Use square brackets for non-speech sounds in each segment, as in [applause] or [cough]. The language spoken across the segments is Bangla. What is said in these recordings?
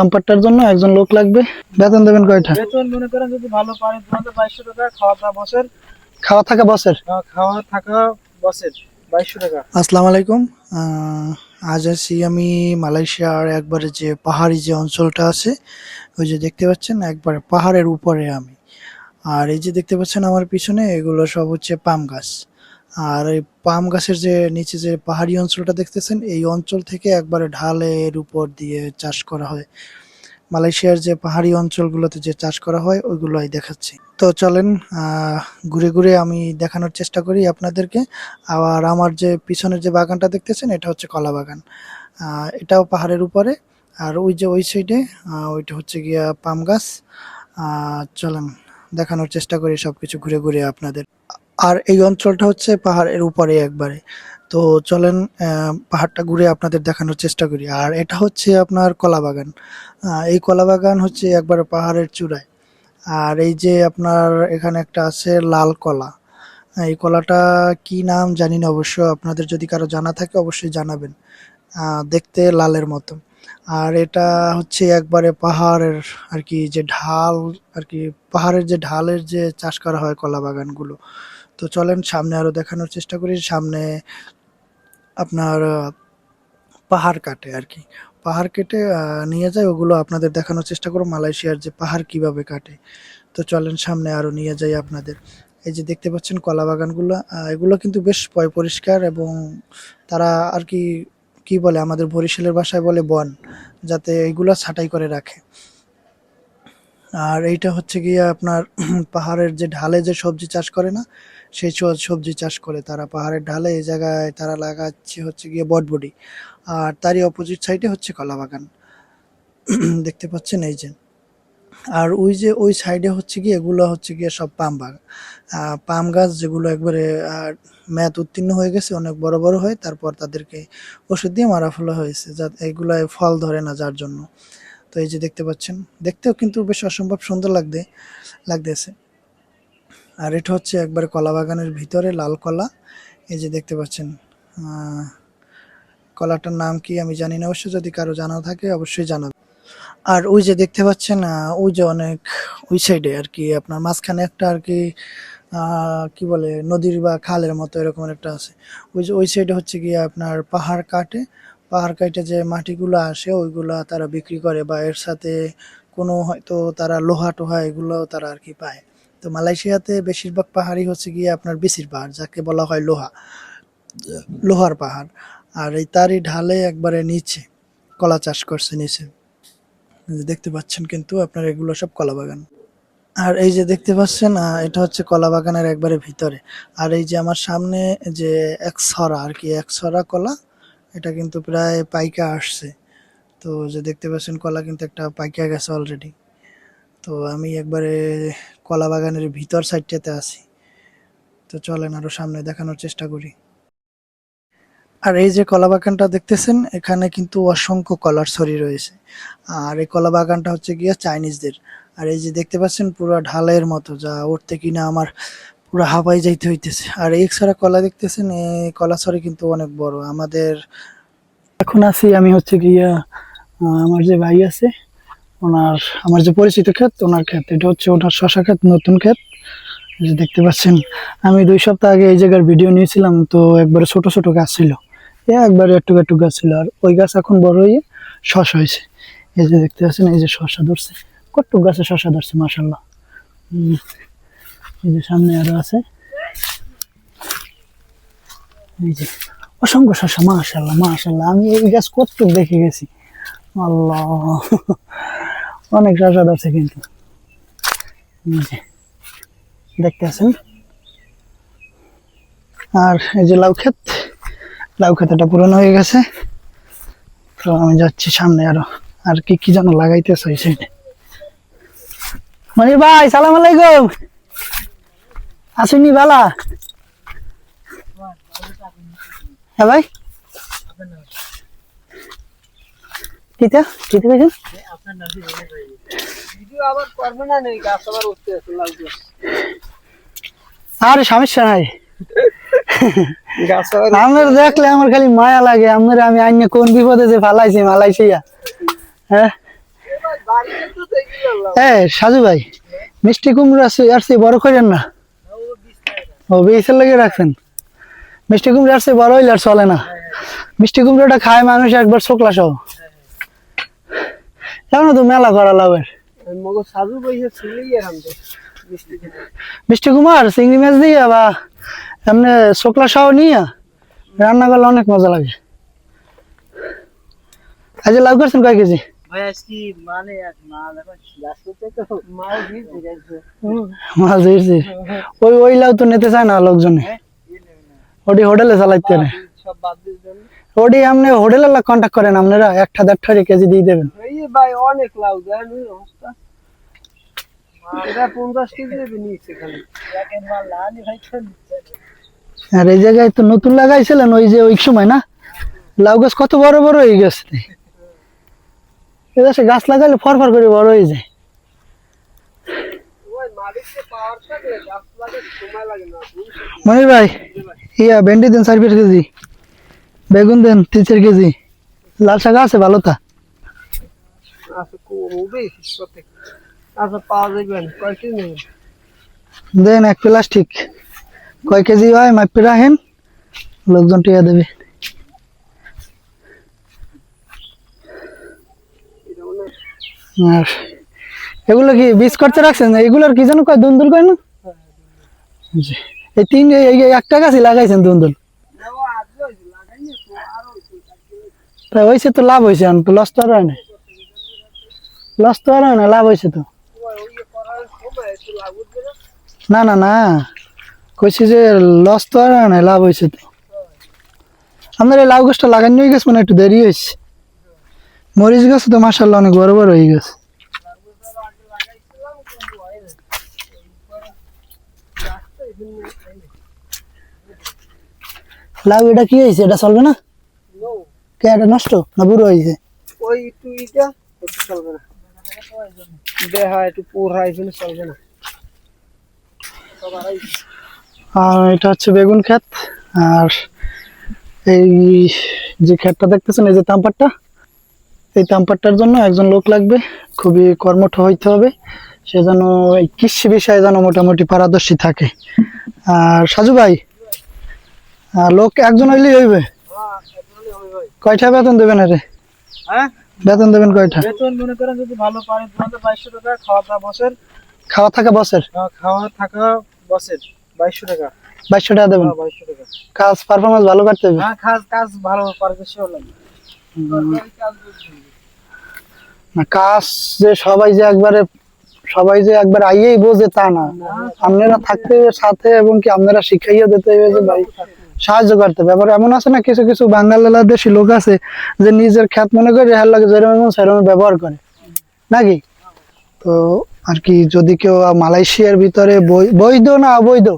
ডাম্পারটার জন্য একজন লোক লাগবে। বেতন দেবেন কয়টা? বেতন মনে করেন যদি ভালো পারে দু হাজার বাইশশো টাকা খাওয়া দাওয়া বছর খাওয়া থাকা বসের? খাওয়া থাকা বছর বাইশশো টাকা। আসসালামু আলাইকুম। আজ আছি আমি মালয়েশিয়ার একবারে যে পাহাড়ি যে অঞ্চলটা আছে ওই যে দেখতে পাচ্ছেন একবারে পাহাড়ের উপরে আমি। আর এই যে দেখতে পাচ্ছেন আমার পিছনে এগুলো সব হচ্ছে পাম গাছ। আর এই পাম গাছের যে নিচে যে পাহাড়ি অঞ্চলটা দেখতেছেন, এই অঞ্চল থেকে একবারে ঢালের উপর দিয়ে চাষ করা হয়। মালয়েশিয়ার যে পাহাড়ি অঞ্চলগুলোতে যে চাষ করা হয়, ওইগুলোই দেখাচ্ছি। তো চলেন ঘুরে ঘুরে আমি দেখানোর চেষ্টা করি আপনাদেরকে। আর আমার যে পিছনের যে বাগানটা দেখতেছেন, এটা হচ্ছে কলা বাগান। এটাও পাহাড়ের উপরে। আর ওই যে ওই সাইডে ওইটা হচ্ছে গিয়া পাম গাছ। চলেন, দেখানোর চেষ্টা করি সব কিছু ঘুরে ঘুরে আপনাদের। আর এই অঞ্চলটা হচ্ছে পাহাড়ের উপরে একবারে। তো চলেন পাহাড়টা ঘুরে আপনাদের দেখানোর চেষ্টা করি। আর এটা হচ্ছে আপনার কলা বাগান এই কলা বাগান হচ্ছে একবারে পাহাড়ের চূড়ায়। আর এই যে আপনার এখানে একটা আছে লাল কলা। এই কলাটা কি নাম জানি না অবশ্য। আপনাদের যদি কারও জানা থাকে অবশ্যই জানাবেন। দেখতে লালের মতো। আর এটা হচ্ছে একবারে পাহাড়ের আর কি যে ঢাল, আর কি পাহাড়ের যে ঢালের যে চাষ করা হয় কলা বাগানগুলো তো চলেন সামনে আরও দেখানোর চেষ্টা করি। সামনে আপনার পাহাড় কাটে আর কি। পাহাড় কেটে নিয়ে যায় ওগুলো আপনাদের দেখানোর চেষ্টা করো মালয়েশিয়ার যে পাহাড় কীভাবে কাটে। তো চলেন সামনে আরও নিয়ে যাই আপনাদের। এই যে দেখতে পাচ্ছেন কলা বাগানগুলো এগুলো কিন্তু বেশ পরিষ্কার এবং তারা আর কি কি বলে, আমাদের বরিশালের ভাষায় বলে বন, যাতে এগুলো ছাঁটাই করে রাখে। আর এইটা হচ্ছে গিয়ে আপনার [clears throat] পাহাড়ের যে ঢালে যে সবজি চাষ করে না, সেই সবজি চাষ করে তারা। পাহাড়ের ঢালে এই জায়গায় তারা লাগাচ্ছে হচ্ছে গিয়ে বটবডি। আর তারই অপোজিট সাইডে হচ্ছে কলা বাগান [clears throat] দেখতে পাচ্ছেন এই যে। আর ওই যে ওই সাইডে হচ্ছে গিয়ে এগুলো হচ্ছে গিয়ে সব পাম বাগান পাম গাছ যেগুলো একবারে আর ম্যাথ উত্তীর্ণ হয়ে গেছে, অনেক বড় বড় হয়, তারপর তাদেরকে ওষুধ দিয়ে মারা ফেলা হয়েছে। যা এগুলায় ফল ধরে না যার জন্য। তো এই যে দেখতে পাচ্ছেন, দেখতেও কিন্তু বেশ অসম্ভব সুন্দর লাগতে লাগতেছে। আর এটা হচ্ছে একবার কলা বাগানের ভিতরে লাল কলা। এই যে দেখতে পাচ্ছেন কলাটার নাম কি আমি জানি না, অবশ্য যদি কারও জানা থাকে অবশ্যই জানাবে। আর ওই যে দেখতে পাচ্ছেন ওই যে অনেক ওই সাইডে আর কি আপনার মাঝখানে একটা আর কি কি বলে, নদীর বা খালের মতো এরকম একটা আছে। ওই যে ওই সাইডে হচ্ছে গিয়ে আপনার পাহাড় কাটে। পাহাড় কাটে যে মাটিগুলো আসে, ওইগুলা তারা বিক্রি করে বা এর সাথে কোনো হয়তো তারা লোহা টোহা এগুলো তারা আর কি পায়। তো মালয়েশিয়াতে বেশিরভাগ পাহাড়ই হচ্ছে গিয়ে আপনার বিসির পাহাড়, যাকে বলা হয় লোহা, লোহার পাহাড়। আর এই তারই ঢালে একবারে নিচে কলা চাষ করছে নিচে। দেখতে পাচ্ছেন কিন্তু আপনার এগুলো সব কলা বাগান। আর এই যে দেখতে পাচ্ছেন এটা হচ্ছে কলা বাগানের একবারে ভিতরে। আর এই যে আমার সামনে যে এক ছড়া আর কি, এক ছড়া কলা এটা কিন্তু প্রায় পাইকা আসছে। তো যে দেখতে পাচ্ছেন কলা কিন্তু একটা পাইকা গেছে অলরেডি তো আমি একবারে কলা বাগানের ভিতর সাইডটাতে আছি। তো চলেন আরও সামনে দেখানোর চেষ্টা করি। আর এই যে কলা বাগানটা দেখতেছেন, এখানে কিন্তু অসংখ্য কলার ছড়ি রয়েছে। আর এই কলা বাগানটা হচ্ছে গিয়ে চাইনিজদের। আর এই যে দেখতে পাচ্ছেন পুরো ঢালের মতো, যা উঠতে কিনা আমার পুরো হাঁপাই যাইতে হইতেছে। আর এই কলা দেখতেছেন, এই কলা ছড়ি কিন্তু অনেক বড়। আমাদের এখন আছি আমি হচ্ছে গিয়া আমার যে ভাই আছে, ওনার, আমার যে পরিচিত ক্ষেত, ওনার ক্ষেত। এটা হচ্ছে ওনার শশা ক্ষেত, নতুন ক্ষেত। যে দেখতে পাচ্ছেন, আমি দুই সপ্তাহ আগে এই জায়গার ভিডিও নিয়েছিলাম, তো একবারে ছোট ছোট গাছ ছিল। এ একবারে একটু একটু গাছ ছিল। আর ওই গাছ এখন বড় হয়ে শশা হয়েছে। এই যে দেখতে পাচ্ছেন, এই যে শশা ধরছে। কত গাছে শশা ধরছে মাসাল্লাহ এই যে সামনে আরও আছে। এই যে, অসংখ্য শশা মাশাল্লাহ মাশাল্লাহ আমি এই গাছ কতটুক দেখে গেছি। আল্লাহ, অনেক শশা ধরছে কিন্তু। দেখতে আছেন? আর এই যে লাউ ক্ষেত, লাউ ক্ষেতটা পুরনো হয়ে গেছে। তো আমি যাচ্ছি সামনে আরও। আর কি কি যেন লাগাইতে চাই সাইডে মনির ভাই, সালাম আলাইকুম। আসেনি বালা? হ্যাঁ ভাই। কিতা কিতা কইছেন ভিডিও আবার করবে না নেই গাছ আবার উঠতে লাগবে আর সমস্যা নাই। গাছ দেখলে আমার খালি মায়া লাগে। আপনার আমি আইনে কোন বিপদে যে ফালাইছি মালাইছিয়া হ্যাঁ? হ্যাঁ সাজু ভাই মিষ্টি কুমড়ো আছে আর বড় করেন না। ও বেসের লেগে রাখছেন? মিষ্টি কুমড়ো সে বড় হইলে আর চলে না। মিষ্টি কুমড়োটা খায় মানুষ একবার শোকলা সহ। জানো তো মেলা করা লাভের? মিষ্টি কুমার চিংড়ি মাছ দিয়ে বা এমনি শোকলা সহ নিয়ে রান্না করলে অনেক মজা লাগে। আজ লাভ করছেন কয় কেজি? মানে মাছ ধরছি ওই ওই লাউ তো নিতে চায় না লোকজনে। ওটি হোটেলে চালাইতে ওটি আপনি হোটেলে কন্ট্যাক্ট করেন আপনারা একটা দেড় কেজি দিয়ে দেবেন। এই ভাই অনেক লাউ দেন আর এই জায়গায় তো নতুন লাগাইছিলেন ওই যে ওই সময় না? লাউ গাছ কত বড় বড় হয়ে গেছে। এদেশে গাছ লাগাইলে ফরফর করে বড় হয়ে যায়। মনির ভাই ইয়া ভেন্ডি দেন চার পাঁচ কেজি বেগুন দেন তিন চার কেজি লাল শাক আছে ভালো তা? আচ্ছা দেন এক প্লাস্টিক। কয় কেজি হয়? মাপে রাখেন লোকজন টিয়া দেবে এটা মনে হয় আর এগুলো কি বীজ করতে রাখছেন? এগুলোর কি যেন কয় দুন্দুল কয় না? এই তিন একটা গাছই লাগাইছেন দুন্দুল? তো, হয়েছে, তা লাভ হয়েছে লস তো আর হয় না। লস তো আর হয় না লাভ হয়েছে তো। না? না না কইছি যে লস তো আর হয় না লাভ হয়েছে তো। আপনার এই লাউ গাছটা লাগানো গেছে মানে একটু দেরি হয়েছে মরিচ গাছ তো মাসাল্লাহ অনেক বড় বড় হয়ে গেছে। লাউ এটা কি হয়েছে? এটা চলবে না? কে এটা নষ্ট না বুড়ো হয়েছে? ওই একটু ইটা চলবে না। দেহা একটু পোড়া এখানে চলবে না। আর এটা হচ্ছে বেগুন ক্ষেত। আর এই যে ক্ষেতটা দেখতেছেন এই যে তাম্পারটা এই তাম্পারটার জন্য একজন লোক লাগবে খুবই কর্মঠ হইতে হবে সে যেন এই কৃষি বিষয়ে যেন মোটামুটি পারদর্শী থাকে। আর সাজু ভাই লোক একজন হইলেই হইবে? হ্যাঁ। কয়টা বেতন দেবেন আরে হ্যাঁ? বেতন দেবেন কয়টা? বেতন মনে করেন যদি ভালো পারে দু বাইশশো টাকা খাওয়া দাওয়া বসের। খাওয়া থাকা বসের? খাওয়া থাকা বসের বাইশশো টাকা। বাইশশো টাকা দেবেন? হ্যাঁ বাইশশো টাকা। কাজ পারফরমেন্স ভালো করতে হবে? হ্যাঁ কাজ কাজ ভালো পারদর্শীও লাগে সরকারি কাজ যে সবাই যে একবারে সবাই যে একবার আইয়েই বোঝে তা না। আপনারা থাকতে সাথে এবং কি আপনারা শিখাইয়া দিতে হবে ভাই সাহায্য করতে হবে। এবার এমন আছে না, কিছু কিছু লোক আছে যে নিজের খ্যাত মনে করে হের লাগে যেরকম সেরকম ব্যবহার করে। নাকি? তো আর কি যদি কেউ মালয়েশিয়ার ভিতরে বৈধ না অবৈধ?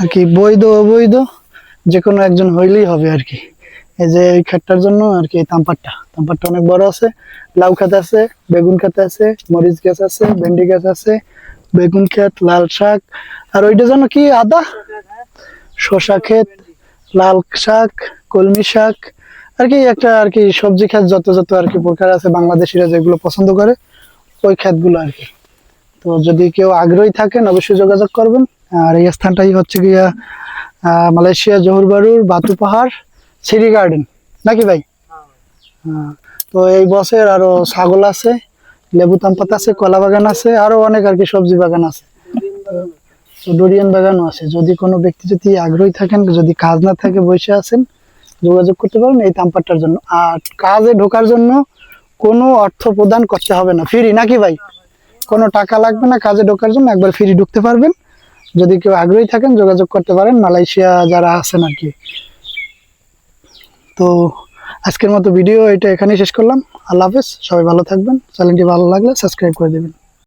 আর কি বৈধ অবৈধ? যে কোনো একজন হইলেই হবে আর কি। এই যে এই ক্ষেতটার জন্য আর কি এই তাম্পারটা তাম্পারটা অনেক বড় আছে, লাউ খাত আছে, বেগুন ক্ষেত আছে, মরিচ গাছ আছে, ভেন্ডি গাছ আছে, বেগুন ক্ষেত, লাল শাক। আর ওইটার জন্য কি আদা? শসা ক্ষেত, লাল শাক, কলমি শাক। আর কি একটা আর কি সবজি ক্ষেত যত যত আর কি প্রকার আছে বাংলাদেশিরা যেগুলো পছন্দ করে, ওই ক্ষেতগুলো আর কি। তো যদি কেউ আগ্রহী থাকেন, অবশ্যই যোগাযোগ করবেন। আর এই স্থানটাই হচ্ছে গিয়া মালয়েশিয়া জহুর বারুর বাতু পাহাড় সিরি গার্ডেন। নাকি ভাই? হ্যাঁ। তো এই বছর আরও ছাগল আছে, লেবু তামপাত আছে, কলা বাগান আছে, আরও অনেক আর কি সবজি বাগান আছে। তো ডোরিয়ান বাগানও আছে। যদি কোনো ব্যক্তি যদি আগ্রহী থাকেন, যদি কাজ না থাকে, বসে আছেন, যোগাযোগ করতে পারেন এই তামপাটটার জন্য। আর কাজে ঢোকার জন্য কোনো অর্থ প্রদান করতে হবে না। ফ্রি নাকি ভাই? কোনো টাকা লাগবে না কাজে ঢোকার জন্য, একবার ফ্রি ঢুকতে পারবেন। যদি কেউ আগ্রহী থাকেন, যোগাযোগ করতে পারেন, মালয়েশিয়া যারা আছেন আর কি। তো আজকের মতো ভিডিও এটা এখানেই শেষ করলাম। আল্লাহ হাফেজ, সবাই ভালো থাকবেন। চ্যানেলটি ভালো লাগলে সাবস্ক্রাইব করে দেবেন।